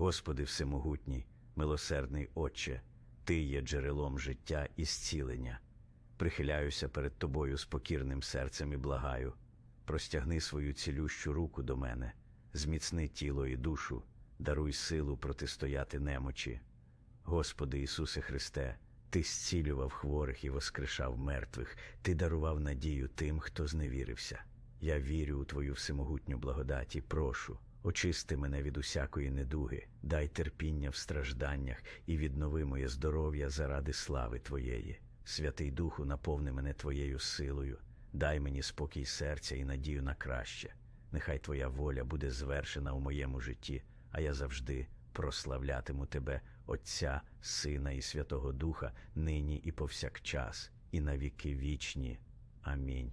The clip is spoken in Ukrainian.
Господи Всемогутній, милосердний Отче, Ти є джерелом життя і зцілення. Прихиляюся перед Тобою з покірним серцем і благаю. Простягни свою цілющу руку до мене, зміцни тіло і душу, даруй силу протистояти немочі. Господи Ісусе Христе, Ти зцілював хворих і воскрешав мертвих, Ти дарував надію тим, хто зневірився. Я вірю у Твою всемогутню благодать і прошу, очисти мене від усякої недуги, дай терпіння в стражданнях і віднови моє здоров'я заради слави Твоєї. Святий Духу, наповни мене Твоєю силою, дай мені спокій серця і надію на краще. Нехай Твоя воля буде звершена у моєму житті, а я завжди прославлятиму Тебе, Отця, Сина і Святого Духа, нині і повсякчас, і на віки вічні. Амінь.